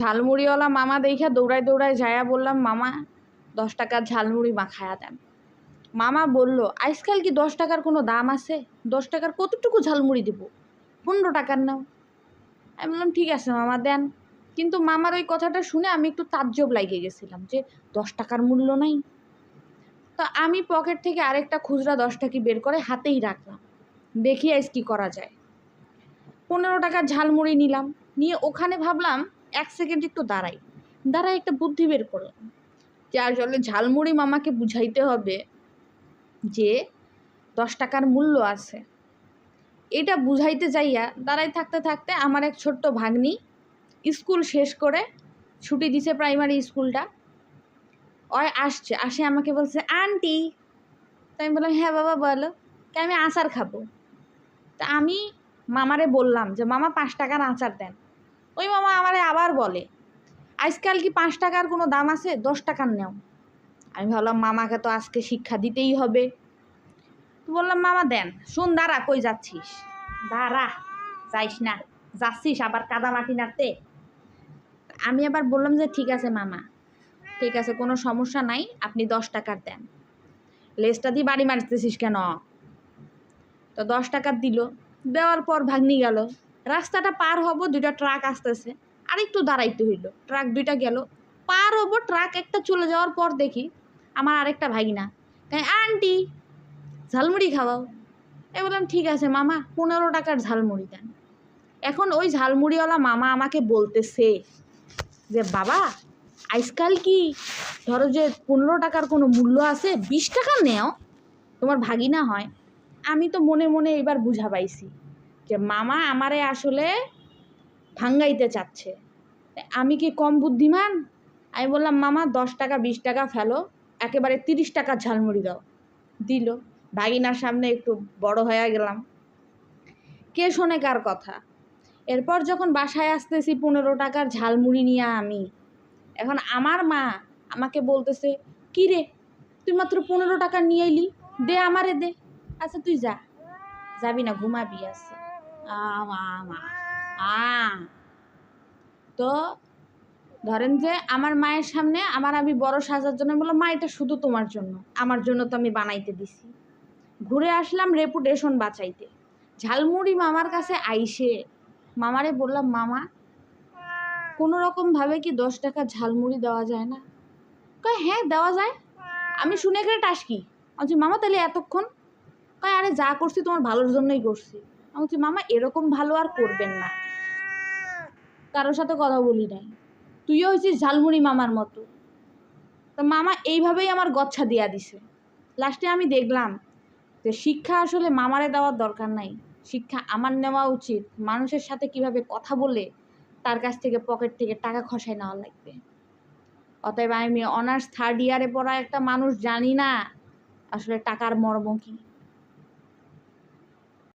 ঝালমুড়িওয়ালা মামা দেখে দৌড়ায় দৌড়ায় যায়া বললাম, মামা, দশ টাকার ঝালমুড়ি মাখায়া দেন। মামা বলল আজকাল কি দশ টাকার কোনো দাম আছে? দশ টাকার কতটুকু ঝালমুড়ি দেবো? পনেরো টাকার নাও। আমি বললাম, ঠিক আছে মামা, দেন। কিন্তু মামার ওই কথাটা শুনে আমি একটু তাজ্জব লাগিয়ে গেছিলাম যে দশ টাকার মূল্য নাই। তো আমি পকেট থেকে আরেকটা খুচরা দশ টাকি বের করে হাতেই রাখলাম। দেখি আজ কী করা যায়। পনেরো টাকার ঝালমুড়ি নিলাম। নিয়ে ওখানে ভাবলাম এক সেকেন্ড একটু দাঁড়াই। দাঁড়াই একটা বুদ্ধি বের করলাম যে আসলে ঝালমুড়ি মামাকে বুঝাইতে হবে যে দশ টাকার মূল্য আছে। এটা বুঝাইতে যাইয়া দাঁড়াই থাকতে থাকতে আমার এক ছোট্ট ভাগ্নি স্কুল শেষ করে ছুটি দিছে প্রাইমারি স্কুলটা। ওই আসছে, আসে আমাকে বলছে, আন্টি। তাই আমি বললাম হ্যাঁ বাবা, বলো। কে আমি আচার খাব। তা আমি মামারে বললাম যে, মামা পাঁচ টাকার আচার দেন। ওই মামা আমারে আবার বলে, আজকাল কি পাঁচ টাকার কোনো দাম আছে? দশ টাকার নেও। আমি ভাবলাম, মামাকে তো আজকে শিক্ষা দিতেই হবে। তো বললাম, মামা, দেন, শোন, দাঁড়া, কই যাচ্ছিস? দাঁড়া, যাইস না, যাচ্ছিস আবার কাদা মাটি নাড়তে? আমি আবার বললাম যে, ঠিক আছে, মামা, ঠিক আছে, কোনো সমস্যা নাই, আপনি দশ টাকার দেন। লেজটা দিয়ে বাড়ি মারতেছিস কেন? তো দশ টাকার দিল, দেওয়ার পর ভাগ্নি গেল। রাস্তাটা পার হব, দুইটা ট্রাক আসতেছে। আর একটু দাঁড়াইতে হইল। ট্রাক দুইটা গেল। পার হব ট্রাক একটা চলে যাওয়ার পর দেখি আমার আরেকটা ভাগিনা। তাই আন্টি, ঝালমুড়ি খাওয়াও? এ বললাম, ঠিক আছে মামা, পনেরো টাকার ঝালমুড়ি দেন। এখন ওই ঝালমুড়িওয়ালা মামা আমাকে বলতেছে যে, বাবা আজকাল কি? ধরো যে পনেরো টাকার কোনো মূল্য আছে, বিশ টাকা নেও, তোমার ভাগিনা হয়। আমি তো মনে মনে এবার বুঝা পাইছি। যে মামা আমারে আসলে ভাঙ্গাইতে চাচ্ছে। আমি কি কম বুদ্ধিমান? আমি বললাম, মামা, দশ টাকা, বিশ টাকা ফেলো, একেবারে তিরিশ টাকা ঝালমুড়ি দাও। দিল। ভাগিনার সামনে একটু বড় হয়ে গেলাম। কে শোনে কার কথা? এরপর যখন বাসায় আসতেছি, পনেরো টাকার ঝালমুড়ি নিয়ে আমি। এখন আমার মা আমাকে বলতেছে, কি রে? তুই মাত্র পনেরো টাকা নিয়ে এলি? দে আমারে দে। আচ্ছা তুই যা। যাবি না, ঘুমাবি আছে আমা আ তো ধরেন যে আমার মায়ের সামনে আমার আমি বড় সাজার জন্য বললাম মা এটা শুধু তোমার জন্য। আমার জন্য তো আমি বানাইতে দিছি। ঘুরে আসলাম রেপুটেশন বাঁচাইতে। ঝালমুড়ি মামার কাছে আইসে মামারে বললাম মামা কোনো রকমভাবে কি দশ টাকা ঝালমুড়ি দেওয়া যায় না? কয় হ্যাঁ দেওয়া যায়। আমি শুনে টাসকি আমি বলছি, মামা তাহলে এতক্ষণ? কয় আরে যা করছি তোমার ভালোর জন্যই করছি। আমি বলছি, মামা, এরকম ভালো আর করবেন না। কারোর সাথে কথা বলি নাই। তুইও হয়েছিস ঝালমুড়ি মামার মতো। তো মামা এইভাবেই আমার গচ্ছা দিয়া দিছে। লাস্টে আমি দেখলাম যে শিক্ষা আসলে মামারে দেওয়ার দরকার নাই। শিক্ষা আমার নেওয়া উচিত। মানুষের সাথে কীভাবে কথা বলে তার কাছ থেকে পকেট থেকে টাকা খসায় নেওয়া লাগবে। অতএব আমি অনার্স থার্ড ইয়ারে পড়া একটা মানুষ জানি না আসলে টাকার মর্ম কী।